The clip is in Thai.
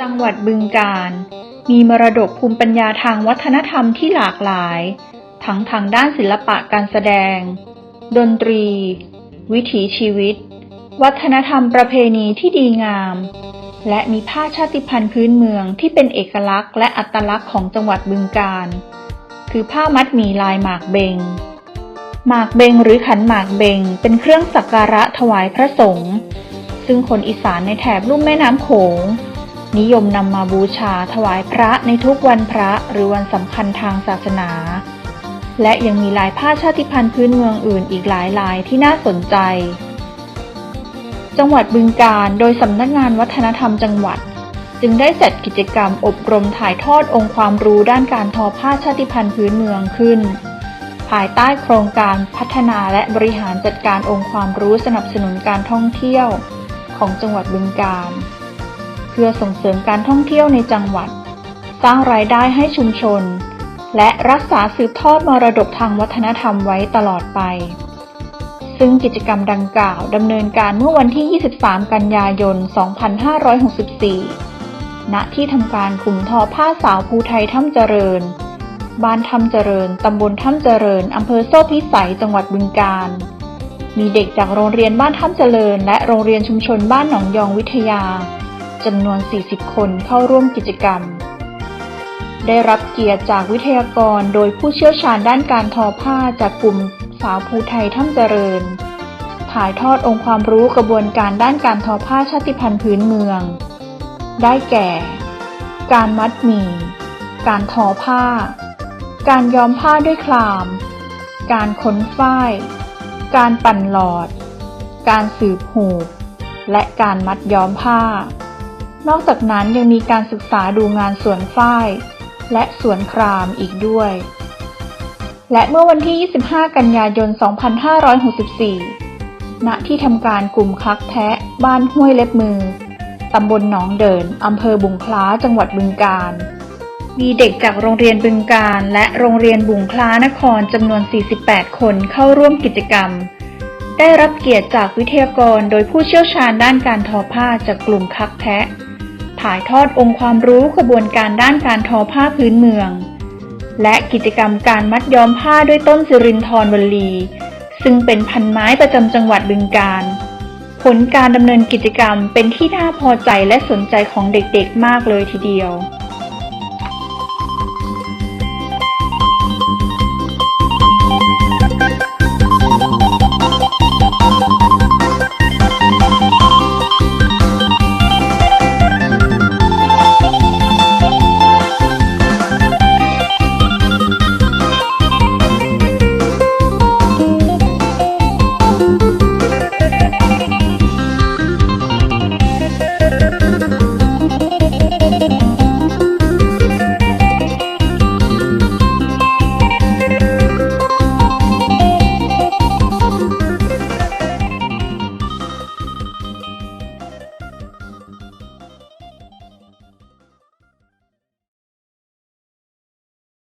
จังหวัดบึงกาฬมีมรดกภูมิปัญญาทางวัฒนธรรมที่หลากหลาย ทั้งทางด้านศิลปะการแสดง ดนตรี วิถีชีวิต วัฒนธรรมประเพณีที่ดีงาม และมีผ้าชาติพันธุ์พื้นเมืองที่เป็นเอกลักษณ์และอัตลักษณ์ของจังหวัดบึงกาฬคือผ้ามัดหมี่ลายหมากเบงหมากเบงหรือขันหมากเบงเป็นเครื่องสักการะถวายพระสงฆ์ซึ่งคนอีสานในแถบลุ่มแม่น้ำโขง นิยมนำมาบูชาถวายพระในทุกวันพระหรือวันสำคัญทางศาสนา และยังมีลายผ้าชาติพันธุ์พื้นเมืองอื่นอีกหลายลายที่น่าสนใจ จังหวัดบึงกาฬโดยสำนักงานวัฒนธรรมจังหวัด จึงได้จัดกิจกรรมอบรมถ่ายทอดองค์ความรู้ด้านการทอผ้าชาติพันธุ์พื้นเมืองขึ้น ภายใต้โครงการพัฒนาและบริหารจัดการองค์ความรู้สนับสนุนการท่องเที่ยว ของจังหวัดบึงกาฬ พื่อส่งเสริมการท่องเที่ยวในจังหวัด สร้างรายได้ให้ชุมชน และรักษาสืบทอดมรดกทางวัฒนธรรมไว้ตลอดไป ซึ่งกิจกรรมดังกล่าวดำเนินการเมื่อวันที่ 23 กันยายน 2564 ณ ที่ทำการขุมทอผ้าสาวภูไทยถ้ำเจริญ บ้านถ้ำเจริญ ตำบลถ้ำเจริญ อำเภอโซ่พิสัย จังหวัดบึงกาฬ มีเด็กจากโรงเรียนบ้านถ้ำเจริญ และโรงเรียนชุมชนบ้านหนองยองวิทยา จำนวน 40 คนเข้าร่วมกิจกรรม ได้รับเกียรติจากวิทยากรโดยผู้เชี่ยวชาญด้านการทอผ้าจากกลุ่มสาวภูไทยถ้ำเจริญ ถ่ายทอดองค์ความรู้กระบวนการด้านการทอผ้าชาติพันธุ์พื้นเมือง ได้แก่ การมัดหมี่ การทอผ้า การย้อมผ้าด้วยคลาม การค้นฝ้าย การปั่นหลอด การสืบหูและการมัดย้อมผ้า นอกจากนั้นยังมีการศึกษาดูงานสวนฝ้ายและสวนครามอีกด้วย และเมื่อวันที่ 25 กันยายน 2564 ณ ที่ทำการกลุ่มคลักแทะ บ้านห้วยเล็บมือ ตำบลหนองเดิน อำเภอบุงคล้า จังหวัดบึงกาฬ มีเด็กจากโรงเรียนบึงกาฬและโรงเรียนบุงคล้านครจำนวน 48 คนเข้าร่วมกิจกรรม ได้รับเกียรติจากวิทยากรโดยผู้เชี่ยวชาญด้านการทอผ้าจากกลุ่มคักแทะ ถ่ายทอดองค์ความรู้กระบวนการด้านการทอผ้าพื้นเมือง และกิจกรรมการมัดย้อมผ้าด้วยต้นสิรินทรวลี ซึ่งเป็นพันไม้ประจำจังหวัดบึงกาฬผลการดำเนินกิจกรรมเป็นที่น่าพอใจและสนใจของเด็กๆมากเลยทีเดียว